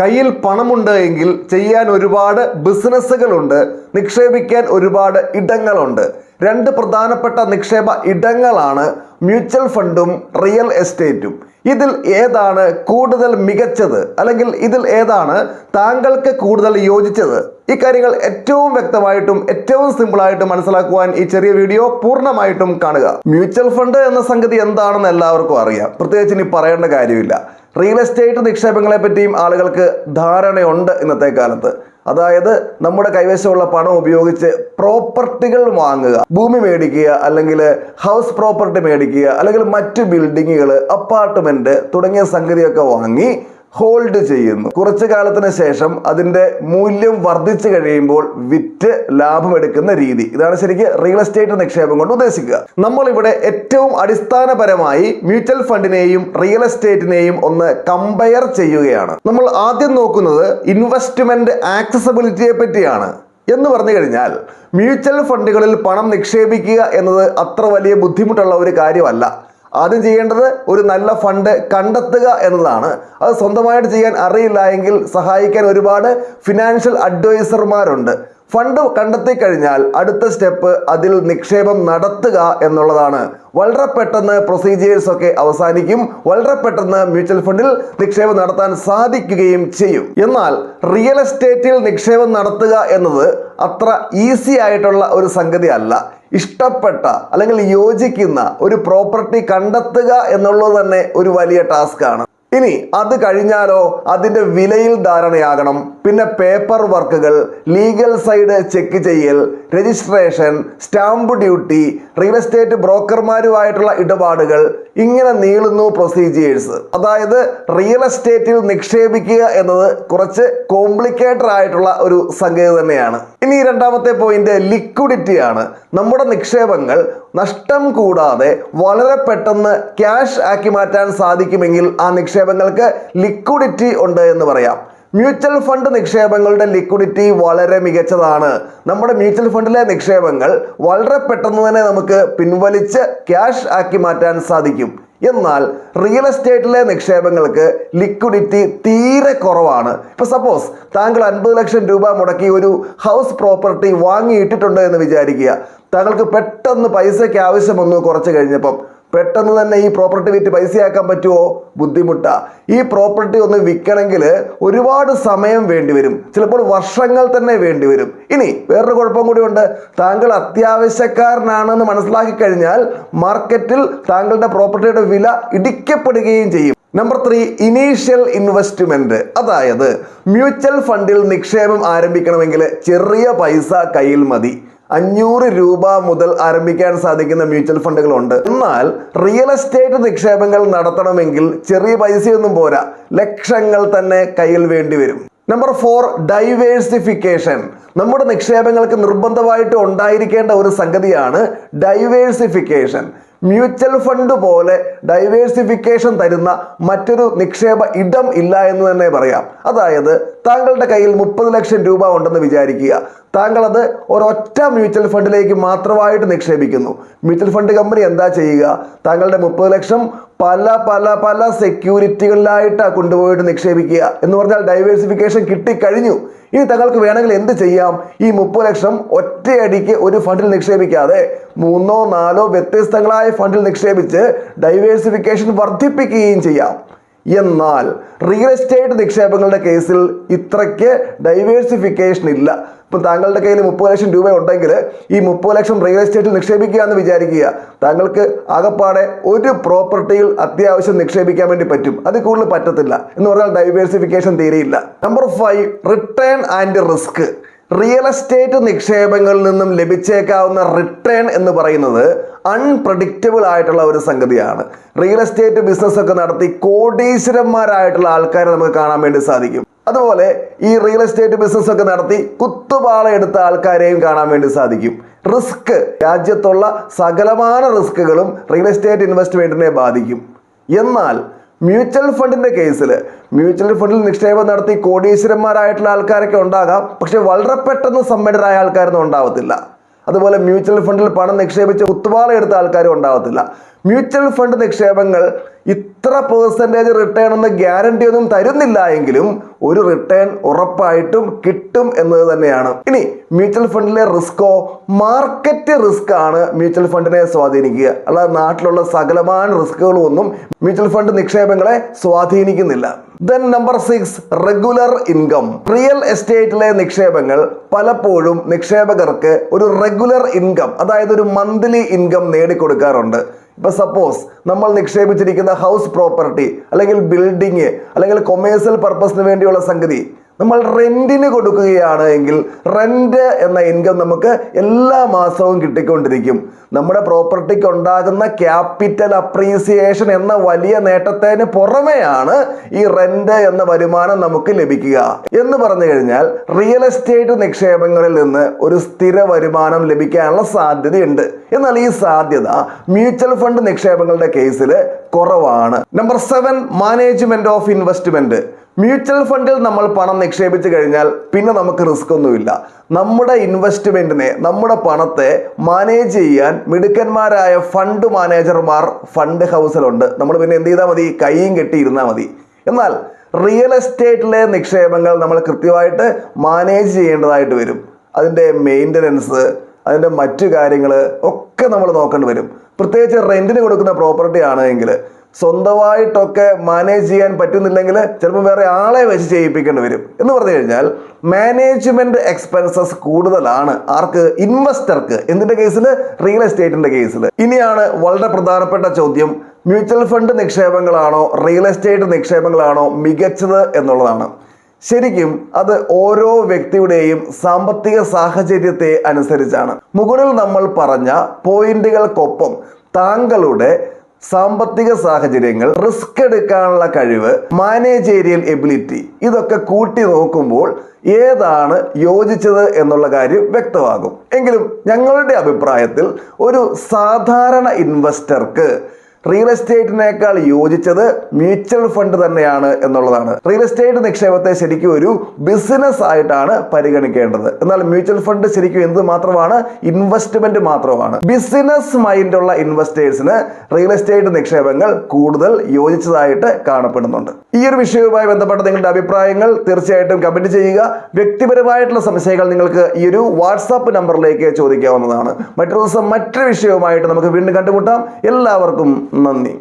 കയ്യിൽ പണമുണ്ട് എങ്കിൽ ചെയ്യാൻ ഒരുപാട് ബിസിനസ്സുകളുണ്ട് നിക്ഷേപിക്കാൻ ഒരുപാട് ഇടങ്ങളുണ്ട്. രണ്ട് പ്രധാനപ്പെട്ട നിക്ഷേപ ഇടങ്ങളാണ് മ്യൂച്വൽ ഫണ്ടും റിയൽ എസ്റ്റേറ്റും. ഇതിൽ ഏതാണ് കൂടുതൽ മികച്ചത് അല്ലെങ്കിൽ ഇതിൽ ഏതാണ് താങ്കൾക്ക് കൂടുതൽ യോജിച്ചത്? ഇക്കാര്യങ്ങൾ ഏറ്റവും വ്യക്തമായിട്ടും ഏറ്റവും സിമ്പിളായിട്ടും മനസ്സിലാക്കുവാൻ ഈ ചെറിയ വീഡിയോ പൂർണമായിട്ടും കാണുക. മ്യൂച്വൽ ഫണ്ട് എന്ന സംഗതി എന്താണെന്ന് എല്ലാവർക്കും അറിയാം. പ്രത്യേകിച്ച് ഇനി പറയേണ്ട കാര്യമില്ല. റിയൽ എസ്റ്റേറ്റ് നിക്ഷേപങ്ങളെ പറ്റിയും ആളുകൾക്ക് ധാരണയുണ്ട് ഇന്നത്തെ കാലത്ത്. അതായത് നമ്മുടെ കൈവശമുള്ള പണം ഉപയോഗിച്ച് പ്രോപ്പർട്ടികൾ വാങ്ങുക ഭൂമി മേടിക്കുക അല്ലെങ്കിൽ ഹൗസ് പ്രോപ്പർട്ടി മേടിക്കുക അല്ലെങ്കിൽ മറ്റ് ബിൽഡിങ്ങുകൾ അപ്പാർട്ട്മെന്റ് തുടങ്ങിയ സംഗതിയൊക്കെ വാങ്ങി ഹോൾഡ് ചെയ്യുന്നു. കുറച്ചു കാലത്തിന് ശേഷം അതിന്റെ മൂല്യം വർദ്ധിച്ചു കഴിയുമ്പോൾ വിറ്റ് ലാഭം എടുക്കുന്ന രീതി. ഇതാണ് ശരിക്കും റിയൽ എസ്റ്റേറ്റ് നിക്ഷേപം കൊണ്ട് ഉദ്ദേശിക്കുക. നമ്മൾ ഇവിടെ ഏറ്റവും അടിസ്ഥാനപരമായി മ്യൂച്വൽ ഫണ്ടിനെയും റിയൽ എസ്റ്റേറ്റിനെയും ഒന്ന് കമ്പയർ ചെയ്യുകയാണ്. നമ്മൾ ആദ്യം നോക്കുന്നത് ഇൻവെസ്റ്റ്മെന്റ് ആക്സസബിലിറ്റിയെ പറ്റിയാണ്. എന്ന് പറഞ്ഞു കഴിഞ്ഞാൽ മ്യൂച്വൽ ഫണ്ടുകളിൽ പണം നിക്ഷേപിക്കുക എന്നത് അത്ര വലിയ ബുദ്ധിമുട്ടുള്ള ഒരു കാര്യമല്ല. ആദ്യം ചെയ്യേണ്ടത് ഒരു നല്ല ഫണ്ട് കണ്ടെത്തുക എന്നതാണ്. അത് സ്വന്തമായിട്ട് ചെയ്യാൻ അറിയില്ല എങ്കിൽ സഹായിക്കാൻ ഒരുപാട് ഫിനാൻഷ്യൽ അഡ്വൈസർമാരുണ്ട് ഫണ്ട് കണ്ടെത്തി കഴിഞ്ഞാൽ അടുത്ത സ്റ്റെപ്പ് അതിൽ നിക്ഷേപം നടത്തുക എന്നുള്ളതാണ്. വളരെ പെട്ടെന്ന് പ്രൊസീജിയേഴ്സ് ഒക്കെ അവസാനിക്കും. വളരെ പെട്ടെന്ന് മ്യൂച്വൽ ഫണ്ടിൽ നിക്ഷേപം നടത്താൻ സാധിക്കുകയും ചെയ്യും. എന്നാൽ റിയൽ എസ്റ്റേറ്റിൽ നിക്ഷേപം നടത്തുക എന്നത് അത്ര ഈസി ആയിട്ടുള്ള ഒരു സംഗതി അല്ല. ഇഷ്ടപ്പെട്ട അല്ലെങ്കിൽ യോജിക്കുന്ന ഒരു പ്രോപ്പർട്ടി കണ്ടെത്തുക എന്നുള്ളത് തന്നെ ഒരു വലിയ ടാസ്ക് ആണ്. ഇനി അത് കഴിഞ്ഞാലോ അതിന്റെ വിലയിൽ ധാരണയാകണം. പിന്നെ പേപ്പർ വർക്കുകൾ ലീഗൽ സൈഡ് ചെക്ക് ചെയ്യൽ registration stamp duty real estate ബ്രോക്കർമാരുമായിട്ടുള്ള ഇടപാടുകൾ ഇങ്ങനെ നീളുന്നു പ്രൊസീജിയേഴ്സ് അതായത് റിയൽ എസ്റ്റേറ്റിൽ നിക്ഷേപിക്കുക എന്നത് കുറച്ച് കോംപ്ലിക്കേറ്റഡ് ആയിട്ടുള്ള ഒരു സംഗതി തന്നെയാണ്. ഇനി രണ്ടാമത്തെ പോയിന്റ് ലിക്വിഡിറ്റി ആണ്. നമ്മുടെ നിക്ഷേപങ്ങൾ നഷ്ടം കൂടാതെ വളരെ പെട്ടെന്ന് ക്യാഷ് ആക്കി മാറ്റാൻ സാധിക്കുമെങ്കിൽ ആ നിക്ഷേപങ്ങൾക്ക് ലിക്വിഡിറ്റി ഉണ്ട് എന്ന് പറയാം. മ്യൂച്വൽ ഫണ്ട് നിക്ഷേപങ്ങളുടെ ലിക്വിഡിറ്റി വളരെ മികച്ചതാണ്. നമ്മുടെ മ്യൂച്വൽ ഫണ്ടിലെ നിക്ഷേപങ്ങൾ വളരെ പെട്ടെന്ന് തന്നെ നമുക്ക് പിൻവലിച്ച് ക്യാഷ് ആക്കി മാറ്റാൻ സാധിക്കും. എന്നാൽ റിയൽ എസ്റ്റേറ്റിലെ നിക്ഷേപങ്ങൾക്ക് ലിക്വിഡിറ്റി തീരെ കുറവാണ്. ഇപ്പൊ സപ്പോസ് താങ്കൾ അൻപത് ലക്ഷം രൂപ മുടക്കി ഒരു ഹൗസ് പ്രോപ്പർട്ടി വാങ്ങിയിട്ടിട്ടുണ്ട് എന്ന് വിചാരിക്കുക. താങ്കൾക്ക് പെട്ടെന്ന് പൈസയ്ക്ക് ആവശ്യം വന്നു കുറച്ച് കഴിഞ്ഞപ്പം. പെട്ടെന്ന് തന്നെ ഈ പ്രോപ്പർട്ടി വിറ്റ് പൈസയാക്കാൻ പറ്റുമോ ബുദ്ധിമുട്ടാ. ഈ പ്രോപ്പർട്ടി ഒന്ന് വിൽക്കണമെങ്കിൽ ഒരുപാട് സമയം വേണ്ടിവരും. ചിലപ്പോൾ വർഷങ്ങൾ തന്നെ വേണ്ടിവരും. ഇനി വേറൊരു കുഴപ്പം കൂടിയുണ്ട്. താങ്കൾ അത്യാവശ്യക്കാരനാണെന്ന് മനസ്സിലാക്കി കഴിഞ്ഞാൽ മാർക്കറ്റിൽ താങ്കളുടെ പ്രോപ്പർട്ടിയുടെ വില ഇടിക്കപ്പെടുകയും ചെയ്യും. നമ്പർ ത്രീ ഇനീഷ്യൽ ഇൻവെസ്റ്റ്മെന്റ് അതായത് മ്യൂച്വൽ ഫണ്ടിൽ നിക്ഷേപം ആരംഭിക്കണമെങ്കിൽ ചെറിയ പൈസ കയ്യിൽ മതി. അഞ്ഞൂറ് രൂപ മുതൽ ആരംഭിക്കാൻ സാധിക്കുന്ന മ്യൂച്വൽ ഫണ്ടുകളുണ്ട്. എന്നാൽ റിയൽ എസ്റ്റേറ്റ് നിക്ഷേപങ്ങൾ നടത്തണമെങ്കിൽ ചെറിയ പൈസയൊന്നും പോരാ. ലക്ഷങ്ങൾ തന്നെ കയ്യിൽ വേണ്ടി വരും. നമ്പർ ഫോർ ഡൈവേഴ്സിഫിക്കേഷൻ നമ്മുടെ നിക്ഷേപങ്ങൾക്ക് നിർബന്ധമായിട്ട് ഉണ്ടായിരിക്കേണ്ട ഒരു സംഗതിയാണ് ഡൈവേഴ്സിഫിക്കേഷൻ മ്യൂച്വൽ ഫണ്ട് പോലെ ഡൈവേഴ്സിഫിക്കേഷൻ തരുന്ന മറ്റൊരു നിക്ഷേപ ഇടം ഇല്ല എന്ന് തന്നെ പറയാം. അതായത് താങ്കളുടെ കയ്യിൽ മുപ്പത് ലക്ഷം രൂപ ഉണ്ടെന്ന് വിചാരിക്കുക. താങ്കൾ അത് ഒരൊറ്റ മ്യൂച്വൽ ഫണ്ടിലേക്ക് മാത്രമായിട്ട് നിക്ഷേപിക്കുന്നു. മ്യൂച്വൽ ഫണ്ട് കമ്പനി എന്താ ചെയ്യുക? താങ്കളുടെ മുപ്പത് ലക്ഷം പല പല പല സെക്യൂരിറ്റികളിലായിട്ടാണ് കൊണ്ടുപോയിട്ട് നിക്ഷേപിക്കുക എന്ന് പറഞ്ഞാൽ ഡൈവേഴ്സിഫിക്കേഷൻ കിട്ടിക്കഴിഞ്ഞു. ഇനി താങ്കൾക്ക് വേണമെങ്കിൽ എന്ത് ചെയ്യാം? ഈ മുപ്പത് ലക്ഷം ഒറ്റയടിക്ക് ഒരു ഫണ്ടിൽ നിക്ഷേപിക്കാതെ മൂന്നോ നാലോ വ്യത്യസ്തങ്ങളായ ഫണ്ടിൽ നിക്ഷേപിച്ച് ഡൈവേഴ്സിഫിക്കേഷൻ വർദ്ധിപ്പിക്കുകയും ചെയ്യാം. എന്നാൽ റിയൽ എസ്റ്റേറ്റ് നിക്ഷേപങ്ങളുടെ കേസിൽ ഇത്രയ്ക്ക് ഡൈവേഴ്സിഫിക്കേഷൻ ഇല്ല. ഇപ്പം താങ്കളുടെ കയ്യിൽ മുപ്പത് ലക്ഷം രൂപ ഉണ്ടെങ്കിൽ ഈ മുപ്പത് ലക്ഷം റിയൽ എസ്റ്റേറ്റിൽ നിക്ഷേപിക്കുക എന്ന് വിചാരിക്കുക. താങ്കൾക്ക് ആകപ്പാടെ ഒരു പ്രോപ്പർട്ടിയിൽ അത്യാവശ്യം നിക്ഷേപിക്കാൻ വേണ്ടി പറ്റും. അത് കൂടുതൽ പറ്റത്തില്ല. എന്ന് പറഞ്ഞാൽ diversification തീരെയില്ല number five return and risk real estate നിക്ഷേപങ്ങളിൽ നിന്നും ലഭിച്ചേക്കാവുന്ന റിട്ടേൺ എന്ന് പറയുന്നത് അൺപ്രഡിക്റ്റബിൾ ആയിട്ടുള്ള ഒരു സംഗതിയാണ്. റിയൽ എസ്റ്റേറ്റ് ബിസിനസ് ഒക്കെ നടത്തി കോടീശ്വരന്മാരായിട്ടുള്ള ആൾക്കാരെ നമുക്ക് കാണാൻ വേണ്ടി സാധിക്കും. അതുപോലെ ഈ റിയൽ എസ്റ്റേറ്റ് ബിസിനസ് ഒക്കെ നടത്തി കുത്തുപാള എടുത്ത ആൾക്കാരെയും കാണാൻ വേണ്ടി സാധിക്കും. റിസ്ക് രാജ്യത്തുള്ള സകലമാന റിസ്കുകളും റിയൽ എസ്റ്റേറ്റ് ഇൻവെസ്റ്റ്മെന്റിനെ ബാധിക്കും. എന്നാൽ മ്യൂച്വൽ ഫണ്ടിന്റെ കേസിൽ മ്യൂച്വൽ ഫണ്ടിൽ നിക്ഷേപം നടത്തി കോടീശ്വരന്മാരായിട്ടുള്ള ആൾക്കാരൊക്കെ ഉണ്ടാകാം. പക്ഷെ വളരെ പെട്ടെന്ന് സമ്പന്നരായ ആൾക്കാരൊന്നും ഉണ്ടാവത്തില്ല. അതുപോലെ മ്യൂച്വൽ ഫണ്ടിൽ പണം നിക്ഷേപിച്ച് കുത്തുവാള എടുത്ത ആൾക്കാരും ഉണ്ടാവത്തില്ല. മ്യൂച്വൽ ഫണ്ട് നിക്ഷേപങ്ങൾ ഇത്ര പേഴ്സന്റേജ് റിട്ടേൺ എന്ന് ഗ്യാരണ്ടി ഒന്നും തരുന്നില്ല എങ്കിലും ഒരു റിട്ടേൺ ഉറപ്പായിട്ടും കിട്ടും എന്നത് തന്നെയാണ്. ഇനി മ്യൂച്വൽ ഫണ്ടിലെ റിസ്ക്കോ മാർക്കറ്റ് റിസ്ക് ആണ് മ്യൂച്വൽ ഫണ്ടിനെ സ്വാധീനിക്കുക. അല്ലാതെ നാട്ടിലുള്ള സകലമായ റിസ്കുകളും ഒന്നും മ്യൂച്വൽ ഫണ്ട് നിക്ഷേപങ്ങളെ സ്വാധീനിക്കുന്നില്ല. Then number six regular income real എസ്റ്റേറ്റിലെ നിക്ഷേപങ്ങൾ പലപ്പോഴും നിക്ഷേപകർക്ക് ഒരു റെഗുലർ ഇൻകം അതായത് ഒരു മന്ത്ലി ഇൻകം നേടിക്കൊടുക്കാറുണ്ട്. ഇപ്പൊ സപ്പോസ് നമ്മൾ നിക്ഷേപിച്ചിരിക്കുന്ന ഹൗസ് പ്രോപ്പർട്ടി അല്ലെങ്കിൽ ബിൽഡിങ് അല്ലെങ്കിൽ കൊമേഴ്സ്യൽ പർപ്പസിന് വേണ്ടിയുള്ള സംഗതി. നമ്മൾ റെന്റിന് കൊടുക്കുകയാണ് എങ്കിൽ റെന്റ് എന്ന ഇൻകം നമുക്ക് എല്ലാ മാസവും കിട്ടിക്കൊണ്ടിരിക്കും. നമ്മുടെ പ്രോപ്പർട്ടിക്ക് ഉണ്ടാകുന്ന ക്യാപിറ്റൽ അപ്രീസിയേഷൻ എന്ന വലിയ നേട്ടത്തിന് പുറമെയാണ് ഈ റെന്റ് എന്ന വരുമാനം നമുക്ക് ലഭിക്കുക. എന്ന് പറഞ്ഞു കഴിഞ്ഞാൽ റിയൽ എസ്റ്റേറ്റ് നിക്ഷേപങ്ങളിൽ നിന്ന് ഒരു സ്ഥിര വരുമാനം ലഭിക്കാനുള്ള സാധ്യതയുണ്ട്. എന്നാൽ ഈ സാധ്യത മ്യൂച്വൽ ഫണ്ട് നിക്ഷേപങ്ങളുടെ കേസിൽ കുറവാണ്. Number seven management of investment mutual ഫണ്ടിൽ നമ്മൾ പണം നിക്ഷേപിച്ചു കഴിഞ്ഞാൽ പിന്നെ നമുക്ക് റിസ്ക് ഒന്നുമില്ല. നമ്മുടെ ഇൻവെസ്റ്റ്മെന്റിനെ നമ്മുടെ പണത്തെ മാനേജ് ചെയ്യാൻ മിടുക്കന്മാരായ ഫണ്ട് മാനേജർമാർ ഫണ്ട് ഹൗസിലുണ്ട് നമ്മൾ പിന്നെ എന്ത് ചെയ്താൽ മതി? കൈയും കെട്ടിയിരുന്നാൽ മതി. എന്നാൽ റിയൽ എസ്റ്റേറ്റിലെ നിക്ഷേപങ്ങൾ നമ്മൾ കൃത്യമായിട്ട് മാനേജ് ചെയ്യേണ്ടതായിട്ട് വരും. അതിന്റെ മെയിന്റനൻസ് അതിന്റെ മറ്റു കാര്യങ്ങൾ ഒക്കെ നമ്മൾ നോക്കേണ്ടി വരും. പ്രത്യേകിച്ച് റെന്റിന് കൊടുക്കുന്ന പ്രോപ്പർട്ടി ആണെങ്കിൽ സ്വന്തമായിട്ടൊക്കെ മാനേജ് ചെയ്യാൻ പറ്റുന്നില്ലെങ്കിൽ ചിലപ്പോൾ വേറെ ആളെ വെച്ച് ചെയ്യിപ്പിക്കേണ്ടി വരും. എന്ന് പറഞ്ഞു കഴിഞ്ഞാൽ മാനേജ്മെന്റ് എക്സ്പെൻസസ് കൂടുതലാണ്. ആർക്ക്? ഇൻവെസ്റ്റർക്ക് എന്തിന്റെ കേസിൽ റിയൽ എസ്റ്റേറ്റിന്റെ കേസിൽ ഇനിയാണ് വളരെ പ്രധാനപ്പെട്ട ചോദ്യം. മ്യൂച്വൽ ഫണ്ട് നിക്ഷേപങ്ങളാണോ? റിയൽ എസ്റ്റേറ്റ് നിക്ഷേപങ്ങളാണോ മികച്ചത് എന്നുള്ളതാണ്. ശരിക്കും അത് ഓരോ വ്യക്തിയുടെയും സാമ്പത്തിക സാഹചര്യത്തെ അനുസരിച്ചാണ്. മുകളിൽ നമ്മൾ പറഞ്ഞ പോയിന്റുകൾക്കൊപ്പം താങ്കളുടെ സാമ്പത്തിക സാഹചര്യങ്ങൾ റിസ്ക് എടുക്കാനുള്ള കഴിവ് മാനേജേരിയൽ എബിലിറ്റി ഇതൊക്കെ കൂട്ടി നോക്കുമ്പോൾ ഏതാണ് യോജിച്ചത് എന്നുള്ള കാര്യം വ്യക്തമാകും. എങ്കിലും ഞങ്ങളുടെ അഭിപ്രായത്തിൽ ഒരു സാധാരണ ഇൻവെസ്റ്റർക്ക് റിയൽ എസ്റ്റേറ്റിനേക്കാൾ യോജിച്ചത് മ്യൂച്വൽ ഫണ്ട് തന്നെയാണ് എന്നുള്ളതാണ്. റിയൽ എസ്റ്റേറ്റ് നിക്ഷേപത്തെ ശരിക്കും ഒരു ബിസിനസ് ആയിട്ടാണ് പരിഗണിക്കേണ്ടത്. എന്നാൽ മ്യൂച്വൽ ഫണ്ട് ശരിക്കും എന്ത് മാത്രമാണ്? ഇൻവെസ്റ്റ്മെന്റ് മാത്രമാണ്. ബിസിനസ് മൈൻഡുള്ള ഇൻവെസ്റ്റേഴ്സിന് റിയൽ എസ്റ്റേറ്റ് നിക്ഷേപങ്ങൾ കൂടുതൽ യോജിച്ചതായിട്ട് കാണപ്പെടുന്നുണ്ട്. ഈ ഒരു വിഷയവുമായി ബന്ധപ്പെട്ട നിങ്ങളുടെ അഭിപ്രായങ്ങൾ തീർച്ചയായിട്ടും കമന്റ് ചെയ്യുക. വ്യക്തിപരമായിട്ടുള്ള സംശയങ്ങൾ നിങ്ങൾക്ക് ഈ ഒരു വാട്സാപ്പ് നമ്പറിലേക്ക് ചോദിക്കാവുന്നതാണ്. മറ്റൊരു ദിവസം മറ്റൊരു വിഷയവുമായിട്ട് നമുക്ക് വീണ്ടും കണ്ടുമുട്ടാം. എല്ലാവർക്കും మంది